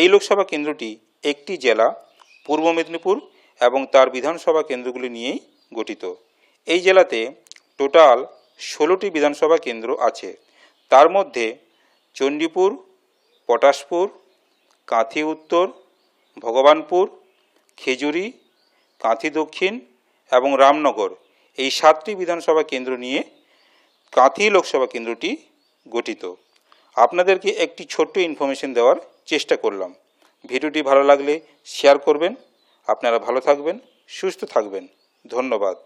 এই লোকসভা কেন্দ্রটি একটি জেলা, পূর্ব মেদিনীপুর এবং তার বিধানসভা কেন্দ্রগুলি নিয়েই গঠিত। এই জেলাতে টোটাল ষোলোটি বিধানসভা কেন্দ্র আছে। তার মধ্যে চণ্ডীপুর, পটাশপুর, কাঁথি উত্তর, ভগবানপুর, খেজুরি, কাঁথি দক্ষিণ এবং রামনগর এই সাতটি বিধানসভা কেন্দ্র নিয়ে কাঁথি লোকসভা কেন্দ্রটি গঠিত। আপনাদেরকে একটি ছোট্ট ইনফরমেশন দেওয়ার চেষ্টা করলাম। ভিডিওটি ভালো লাগলে শেয়ার করবেন। আপনারা ভালো থাকবেন, সুস্থ থাকবেন। ধন্যবাদ।